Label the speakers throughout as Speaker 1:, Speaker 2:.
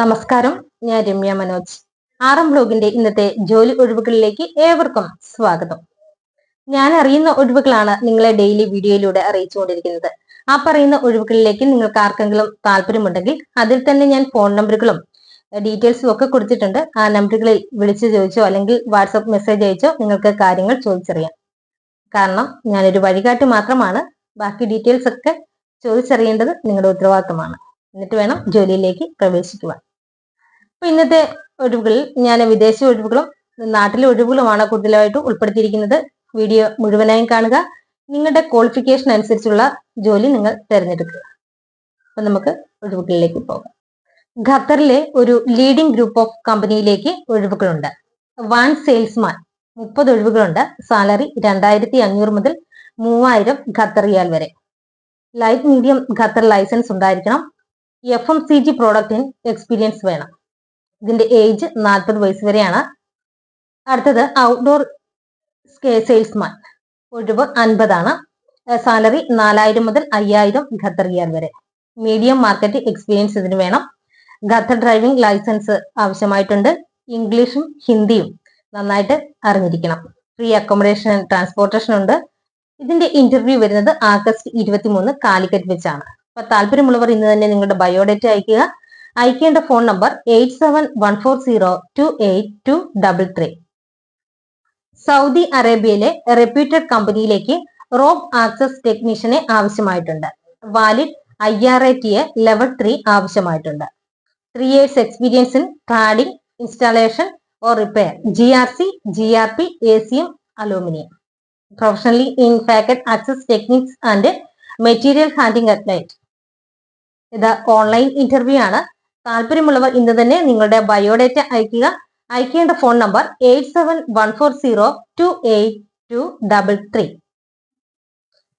Speaker 1: നമസ്കാരം ഞാൻ രമ്യ മനോജ്. എം ബ്ലോഗിന്റെ ഇന്നത്തെ ജോലി ഒഴിവുകളിലേക്ക് ഏവർക്കും സ്വാഗതം. ഞാൻ അറിയുന്ന ഒഴിവുകളാണ് നിങ്ങളെ ഡെയിലി വീഡിയോയിലൂടെ അറിയിച്ചുകൊണ്ടിരിക്കുന്നത്. ആ പറയുന്ന ഒഴിവുകളിലേക്ക് നിങ്ങൾക്ക് ആർക്കെങ്കിലും താല്പര്യമുണ്ടെങ്കിൽ അതിൽ തന്നെ ഞാൻ ഫോൺ നമ്പറുകളും ഡീറ്റെയിൽസും ഒക്കെ കൊടുത്തിട്ടുണ്ട്. ആ നമ്പറുകളിൽ വിളിച്ചു ചോദിച്ചോ അല്ലെങ്കിൽ വാട്സപ്പ് മെസ്സേജ് അയച്ചോ നിങ്ങൾക്ക് കാര്യങ്ങൾ ചോദിച്ചറിയാം. കാരണം ഞാനൊരു വഴികാട്ടി മാത്രമാണ്. ബാക്കി ഡീറ്റെയിൽസ് ഒക്കെ ചോദിച്ചറിയേണ്ടത് നിങ്ങളുടെ ഉത്തരവാദിത്തമാണ്. എന്നിട്ട് വേണം ജോലിയിലേക്ക് പ്രവേശിക്കുവാൻ. അപ്പൊ ഇന്നത്തെ ഒഴിവുകളിൽ ഞാൻ വിദേശ ഒഴിവുകളും നാട്ടിലെ ഒഴിവുകളുമാണ് കൂടുതലായിട്ട് ഉൾപ്പെടുത്തിയിരിക്കുന്നത്. വീഡിയോ മുഴുവനായും കാണുക. നിങ്ങളുടെ ക്വാളിഫിക്കേഷൻ അനുസരിച്ചുള്ള ജോലി നിങ്ങൾ തിരഞ്ഞെടുക്കുക. അപ്പൊ നമുക്ക് ഒഴിവുകളിലേക്ക് പോകാം. ഖത്തറിലെ ഒരു ലീഡിംഗ് ഗ്രൂപ്പ് ഓഫ് കമ്പനിയിലേക്ക് ഒഴിവുകളുണ്ട്. വൺ സെയിൽസ്മാൻ മുപ്പത് ഒഴിവുകളുണ്ട്. സാലറി രണ്ടായിരത്തി അഞ്ഞൂറ് മുതൽ മൂവായിരം ഖത്തർ റിയാൽ വരെ. ലൈറ്റ് മീഡിയം ഖത്തർ ലൈസൻസ് ഉണ്ടായിരിക്കണം. എഫ് എം സി ജി പ്രോഡക്റ്റിന് എക്സ്പീരിയൻസ് വേണം. ഇതിന്റെ ഏജ് നാൽപ്പത് വയസ്സ് വരെയാണ്. അടുത്തത് ഔട്ട്ഡോർ സെയിൽസ്മാൻ ഒഴിവ് അൻപതാണ്. സാലറി നാലായിരം മുതൽ അയ്യായിരം ഖത്തർ റിയാൽ വരെ. മീഡിയം മാർക്കറ്റ് എക്സ്പീരിയൻസ് ഇതിന് വേണം. ഖത്തർ ഡ്രൈവിംഗ് ലൈസൻസ് ആവശ്യമായിട്ടുണ്ട്. ഇംഗ്ലീഷും ഹിന്ദിയും നന്നായിട്ട് അറിഞ്ഞിരിക്കണം. ഫ്രീ അക്കോമഡേഷൻ ട്രാൻസ്പോർട്ടേഷൻ ഉണ്ട്. ഇതിന്റെ ഇന്റർവ്യൂ വരുന്നത് ആഗസ്റ്റ് ഇരുപത്തിമൂന്ന് കാലിക്കറ്റ് വെച്ചാണ്. അപ്പൊ താല്പര്യമുള്ളവർ ഇന്ന് തന്നെ നിങ്ങളുടെ ബയോഡേറ്റ അയക്കുക അയക്കേണ്ട phone number eight seven one four zero two eight two double three. Saudi അറേബ്യയിലെ റെപ്യൂട്ടഡ് കമ്പനിയിലേക്ക് റോബ് ആക്സസ് ടെക്നീഷ്യനെ ആവശ്യമായിട്ടുണ്ട്. Valid I R I T A level three ആവശ്യമായിട്ടുണ്ട്. Three years experience in cladding installation or repair G R C G R P A C M aluminium professionally in packet access techniques and material handling at ഇത് online interview ആണ്. താല്പര്യമുള്ളവർ ഇന്ന് തന്നെ നിങ്ങളുടെ biodata അയക്കുക അയക്കേണ്ട phone number eight seven one four zero two eight two double three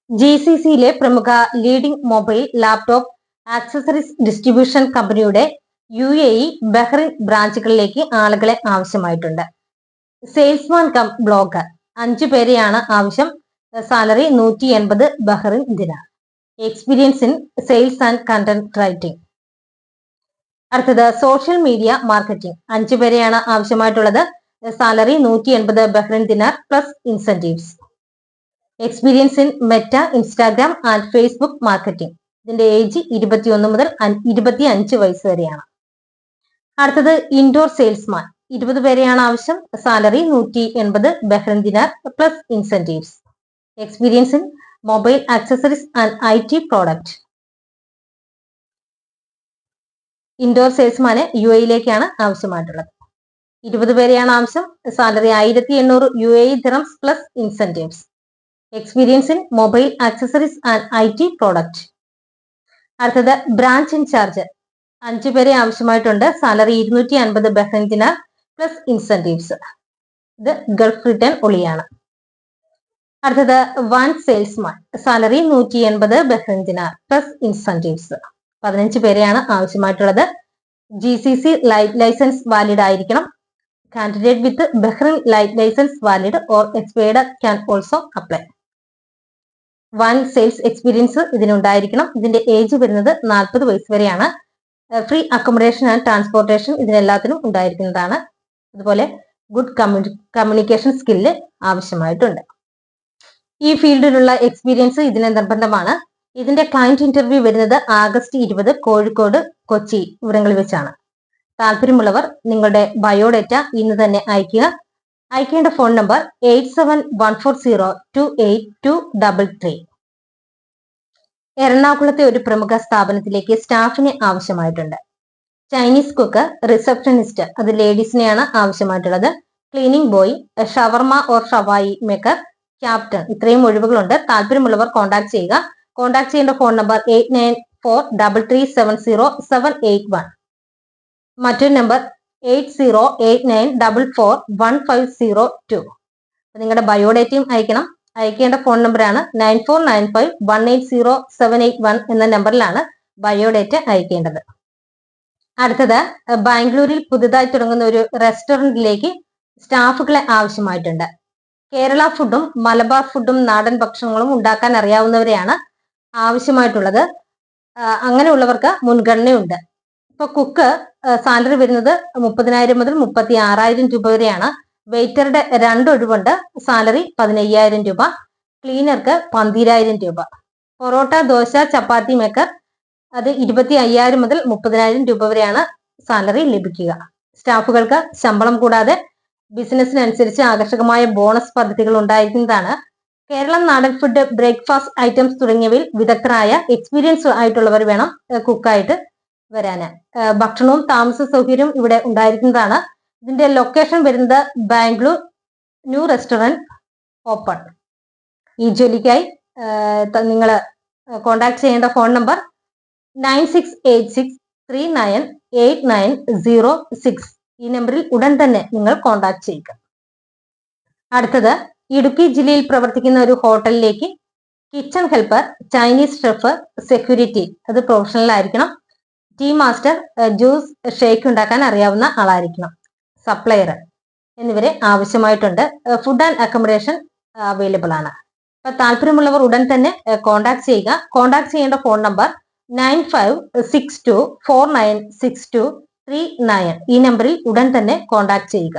Speaker 1: G C സിയിലെ പ്രമുഖ leading mobile laptop accessories distribution കമ്പനിയുടെ യു എ ഇ ബഹ്റിൻ ബ്രാഞ്ചുകളിലേക്ക് ആളുകളെ ആവശ്യമായിട്ടുണ്ട്. സെയിൽസ്മാൻ കം ബ്ലോഗർ അഞ്ചു പേരെയാണ് ആവശ്യം. സാലറി നൂറ്റി എൺപത് Bahrain dinar. Experience in sales and content writing അടുത്തത് സോഷ്യൽ മീഡിയ മാർക്കറ്റിംഗ് അഞ്ചു പേരെയാണ് ആവശ്യമായിട്ടുള്ളത്. സാലറി നൂറ്റി എൺപത് Bahrain dinar plus incentives experience in Meta Instagram and Facebook marketing ഇതിന്റെ ഏജ് ഇരുപത്തിയൊന്ന് മുതൽ ഇരുപത്തി അഞ്ച് വയസ്സ് വരെയാണ്. അടുത്തത് ഇൻഡോർ സെയിൽസ്മാൻ ഇരുപത് പേരെയാണ് ആവശ്യം. സാലറി നൂറ്റി എൺപത് Bahrain dinar plus incentives experience in mobile accessories and I T product. Indoor സെയിൽസ്മാന് U എയിലേക്കാണ് ആവശ്യമായിട്ടുള്ളത്. ഇരുപത് പേരെയാണ് ആവശ്യം. സാലറി ആയിരത്തി എണ്ണൂറ് U A dirhams plus incentives experience in mobile accessories and I T product അടുത്തത് ബ്രാഞ്ച് ഇൻചാർജ് അഞ്ചു പേരെ ആവശ്യമായിട്ടുണ്ട്. സാലറി ഇരുന്നൂറ്റി അൻപത് ബഹ്റിൻ ദിനാർ പ്ലസ് ഇൻസെന്റീവ്സ് ഇത് ഗൾഫ് റിട്ടേൺ ഒളിയാണ്. അടുത്തത് വൺ സെയിൽസ്മാൻ സാലറി നൂറ്റി എൺപത് ബഹ്റിൻ ദിനാർ പ്ലസ് ഇൻസെന്റീവ്സ് പതിനഞ്ച് പേരെയാണ് ആവശ്യമായിട്ടുള്ളത്. G C C licence valid ആയിരിക്കണം. Candidate with Bahrain licence valid or expired can also apply one sales experience ഇതിനുണ്ടായിരിക്കണം. ഇതിന്റെ ഏജ് വരുന്നത് നാൽപ്പത് വയസ്സ് വരെയാണ്. ഫ്രീ അക്കോമഡേഷൻ ആൻഡ് ട്രാൻസ്പോർട്ടേഷൻ ഇതിനെല്ലാത്തിനും ഉണ്ടായിരിക്കുന്നതാണ്. അതുപോലെ ഗുഡ് കമ്മ്യൂണിക്കേഷൻ സ്കില്ല് ആവശ്യമായിട്ടുണ്ട്. ഈ ഫീൽഡിലുള്ള എക്സ്പീരിയൻസ് ഇതിന് നിർബന്ധമാണ്. ഇതിന്റെ ക്ലയന്റ് ഇന്റർവ്യൂ വരുന്നത് ആഗസ്റ്റ് ഇരുപത് കോഴിക്കോട് കൊച്ചി ഇവിടങ്ങളിൽ വെച്ചാണ്. താല്പര്യമുള്ളവർ നിങ്ങളുടെ ബയോഡേറ്റ ഇന്ന് തന്നെ അയക്കുക അയക്കേണ്ട phone number eight seven one four zero two eight two double three എറണാകുളത്തെ ഒരു പ്രമുഖ സ്ഥാപനത്തിലേക്ക് സ്റ്റാഫിനെ ആവശ്യമായിട്ടുണ്ട്. ചൈനീസ് കുക്ക് റിസപ്ഷനിസ്റ്റ് അത് ലേഡീസിനെയാണ് ആവശ്യമായിട്ടുള്ളത്. Cleaning boy shawarma or shawaya maker captain ഇത്രയും ഒഴിവുകളുണ്ട്. താല്പര്യമുള്ളവർ കോൺടാക്ട് ചെയ്യുക. കോൺടാക്ട് ചെയ്യേണ്ട phone number eight nine four double three seven zero seven eight one മറ്റൊരു number eight zero eight nine double four one five zero two നിങ്ങളുടെ ബയോഡേറ്റയും അയക്കണം. അയക്കേണ്ട ഫോൺ നമ്പറാണ് nine four nine five one eight zero seven eight one എന്ന നമ്പറിലാണ് biodata അയക്കേണ്ടത്. അടുത്തത് ബാംഗ്ലൂരിൽ പുതുതായി തുടങ്ങുന്ന ഒരു റെസ്റ്റോറന്റിലേക്ക് സ്റ്റാഫുകളെ ആവശ്യമായിട്ടുണ്ട്. കേരള ഫുഡും മലബാർ ഫുഡും നാടൻ ഭക്ഷണങ്ങളും ഉണ്ടാക്കാൻ അറിയാവുന്നവരെയാണ് ആവശ്യമായിട്ടുള്ളത്. അങ്ങനെയുള്ളവർക്ക് മുൻഗണനയുണ്ട്. ഇപ്പൊ കുക്ക് സാലറി വരുന്നത് മുപ്പതിനായിരം മുതൽ മുപ്പത്തി ആറായിരം രൂപ വരെയാണ്. വെയിറ്ററുടെ രണ്ടൊഴിവുണ്ട് സാലറി പതിനയ്യായിരം രൂപ. ക്ലീനർക്ക് പന്തിരായിരം രൂപ. പൊറോട്ട ദോശ ചപ്പാത്തി മേക്കർ അത് ഇരുപത്തി അയ്യായിരം മുതൽ മുപ്പതിനായിരം രൂപ വരെയാണ് സാലറി ലഭിക്കുക. സ്റ്റാഫുകൾക്ക് ശമ്പളം കൂടാതെ ബിസിനസ്സിനനുസരിച്ച് ആകർഷകമായ ബോണസ് പദ്ധതികൾ ഉണ്ടായിരിക്കുന്നതാണ്. കേരളം നാടൻ ഫുഡ് ബ്രേക്ക്ഫാസ്റ്റ് ഐറ്റംസ് തുടങ്ങിയവയിൽ വിദഗ്ധരായ എക്സ്പീരിയൻസ് ആയിട്ടുള്ളവർ വേണം കുക്കായിട്ട് വരാന്. ഭക്ഷണവും താമസ സൗകര്യവും ഇവിടെ ഉണ്ടായിരിക്കുന്നതാണ്. ഇതിന്റെ ലൊക്കേഷൻ വരുന്നത് ബാംഗ്ലൂർ ന്യൂ റെസ്റ്റോറന്റ് ഓപ്പൺ. ഈ ജോലിക്കായി നിങ്ങൾ കോണ്ടാക്ട് ചെയ്യേണ്ട phone number nine six eight six three nine eight nine zero six. ഈ നമ്പറിൽ ഉടൻ തന്നെ നിങ്ങൾ കോൺടാക്ട് ചെയ്യുക. അടുത്തത് ഇടുക്കി ജില്ലയിൽ പ്രവർത്തിക്കുന്ന ഒരു ഹോട്ടലിലേക്ക് kitchen helper Chinese chef security അത് പ്രൊഫഷണൽ ആയിരിക്കണം. ടീ മാസ്റ്റർ ജ്യൂസ് ഷേക്ക് ഉണ്ടാക്കാൻ അറിയാവുന്ന ആളായിരിക്കണം. സപ്ലയർ എന്നിവരെ ആവശ്യമായിട്ടുണ്ട്. ഫുഡ് ആൻഡ് അക്കോമഡേഷൻ അവൈലബിൾ ആണ്. അപ്പൊ താല്പര്യമുള്ളവർ ഉടൻ തന്നെ കോൺടാക്ട് ചെയ്യുക. കോൺടാക്ട് ചെയ്യേണ്ട phone number nine five six two four nine six two three nine ഈ നമ്പറിൽ ഉടൻ തന്നെ കോണ്ടാക്ട് ചെയ്യുക.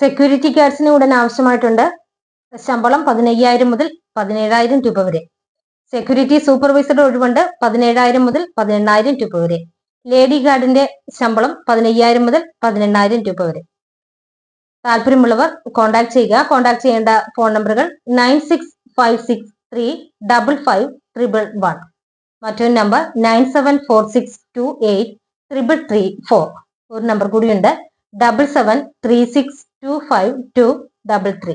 Speaker 1: സെക്യൂരിറ്റി ഗാർഡ്സിന് ഉടൻ ആവശ്യമായിട്ടുണ്ട് ശമ്പളം പതിനയ്യായിരം മുതൽ പതിനേഴായിരം രൂപ വരെ. സെക്യൂരിറ്റി സൂപ്പർവൈസറുടെ ഒഴിവുണ്ട് പതിനേഴായിരം മുതൽ പതിനെണ്ണായിരം രൂപ വരെ. ലേഡി ഗാർഡിന്റെ ശമ്പളം പതിനയ്യായിരം മുതൽ പതിനെണ്ണായിരം രൂപ വരെ. താല്പര്യമുള്ളവർ കോൺടാക്ട് ചെയ്യുക. കോൺടാക്ട് ചെയ്യേണ്ട ഫോൺ നമ്പറുകൾ nine six five six three double five triple one മറ്റൊരു number nine seven four six two eight triple three four ഒരു നമ്പർ കൂടിയുണ്ട്. Double seven three six two five two double three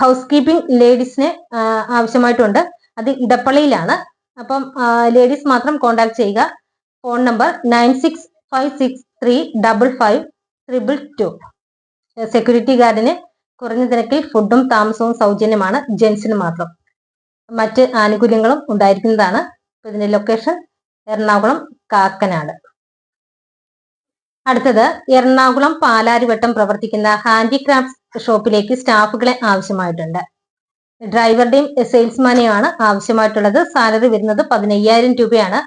Speaker 1: housekeeping ലേഡീസിന് ആവശ്യമായിട്ടുണ്ട്. അത് ഇടപ്പള്ളിയിലാണ്. അപ്പം ladies മാത്രം contact ചെയ്യുക. Phone number nine six five six three double five triple two security ഗാർഡിന് കുറഞ്ഞ നിരക്കിൽ ഫുഡും താമസവും സൗജന്യമാണ്. ജെൻസിന് മാത്രം. മറ്റ് ആനുകൂല്യങ്ങളും ഉണ്ടായിരിക്കുന്നതാണ്. ഇതിന്റെ ലൊക്കേഷൻ എറണാകുളം കാക്കനാട്. അടുത്തത് എറണാകുളം പാലാരിവട്ടം പ്രവർത്തിക്കുന്ന ഹാൻഡിക്രാഫ്റ്റ് ഷോപ്പിലേക്ക് സ്റ്റാഫുകളെ ആവശ്യമായിട്ടുണ്ട്. ഡ്രൈവറുടെയും സെയിൽസ്മാനെയുമാണ് ആവശ്യമായിട്ടുള്ളത്. സാലറി വരുന്നത് പതിനയ്യായിരം രൂപയാണ്.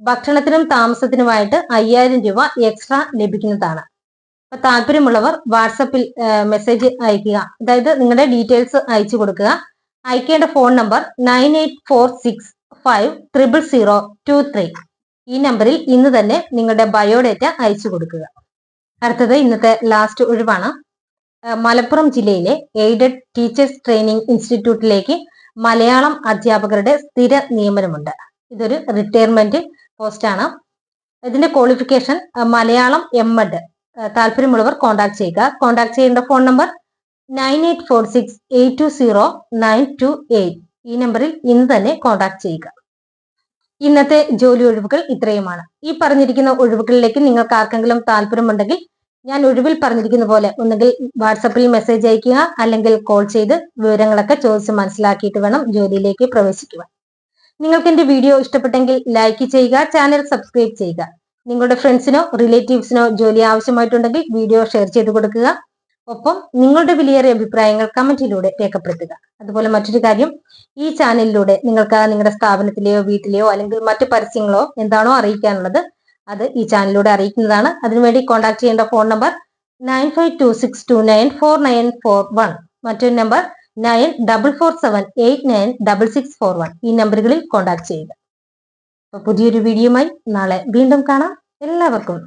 Speaker 1: ഭക്ഷണത്തിനും താമസത്തിനുമായിട്ട് അയ്യായിരം രൂപ എക്സ്ട്രാ ലഭിക്കുന്നതാണ്. അപ്പൊ താല്പര്യമുള്ളവർ വാട്സപ്പിൽ മെസ്സേജ് അയക്കുക. അതായത് നിങ്ങളുടെ ഡീറ്റെയിൽസ് അയച്ചു കൊടുക്കുക. അയക്കേണ്ട phone number nine eight four six five triple zero two three. ഈ നമ്പറിൽ ഇന്ന് തന്നെ നിങ്ങളുടെ ബയോഡേറ്റ അയച്ചു കൊടുക്കുക. അടുത്തത് ഇന്നത്തെ ലാസ്റ്റ് ഒഴിവാണ്. മലപ്പുറം ജില്ലയിലെ എയ്ഡഡ് ടീച്ചേഴ്സ് ട്രെയിനിങ് ഇൻസ്റ്റിറ്റ്യൂട്ടിലേക്ക് മലയാളം അധ്യാപകരുടെ സ്ഥിര നിയമനമുണ്ട്. ഇതൊരു റിട്ടയർമെന്റ് പോസ്റ്റാണ് ഇതിന്റെ ക്വാളിഫിക്കേഷൻ മലയാളം എം എഡ് താല്പര്യമുള്ളവർ കോൺടാക്ട് ചെയ്യുക. കോൺടാക്ട് ചെയ്യേണ്ട phone number nine eight four six eight two zero nine two eight ഈ നമ്പറിൽ ഇന്ന് തന്നെ കോൺടാക്ട് ചെയ്യുക. ഇന്നത്തെ ജോലി ഒഴിവുകൾ ഇത്രയുമാണ്. ഈ പറഞ്ഞിരിക്കുന്ന ഒഴിവുകളിലേക്ക് നിങ്ങൾക്ക് ആർക്കെങ്കിലും താല്പര്യമുണ്ടെങ്കിൽ ഞാൻ ഒഴിവിൽ പറഞ്ഞിരിക്കുന്ന പോലെ ഒന്നുകിൽ വാട്സപ്പിൽ മെസ്സേജ് അയക്കുക അല്ലെങ്കിൽ കോൾ ചെയ്ത് വിവരങ്ങളൊക്കെ ചോദിച്ച് മനസ്സിലാക്കിയിട്ട് വേണം ജോലിയിലേക്ക് പ്രവേശിക്കുക നിങ്ങൾക്ക് എന്റെ വീഡിയോ ഇഷ്ടപ്പെട്ടെങ്കിൽ ലൈക്ക് ചെയ്യുക ചാനൽ സബ്സ്ക്രൈബ് ചെയ്യുക. നിങ്ങളുടെ ഫ്രണ്ട്സിനോ റിലേറ്റീവ്സിനോ ജോലി ആവശ്യമായിട്ടുണ്ടെങ്കിൽ വീഡിയോ ഷെയർ ചെയ്ത് കൊടുക്കുക. ഒപ്പം നിങ്ങളുടെ വിലയേറിയ അഭിപ്രായങ്ങൾ കമന്റിലൂടെ രേഖപ്പെടുത്തുക. അതുപോലെ മറ്റൊരു കാര്യം ഈ ചാനലിലൂടെ നിങ്ങൾക്ക് നിങ്ങളുടെ സ്ഥാപനത്തിലെയോ വീട്ടിലെയോ അല്ലെങ്കിൽ മറ്റു പരസ്യങ്ങളോ എന്താണോ അറിയിക്കാനുള്ളത് അത് ഈ ചാനലിലൂടെ അറിയിക്കുന്നതാണ്. അതിനുവേണ്ടി കോൺടാക്ട് ചെയ്യേണ്ട phone number nine five two six two nine four nine four one മറ്റൊരു number nine double four seven eight nine double six four one ഈ നമ്പറുകളിൽ കോൺടാക്ട് ചെയ്യുക. അപ്പൊ പുതിയൊരു വീഡിയോയുമായി നാളെ വീണ്ടും കാണാം. എല്ലാവർക്കും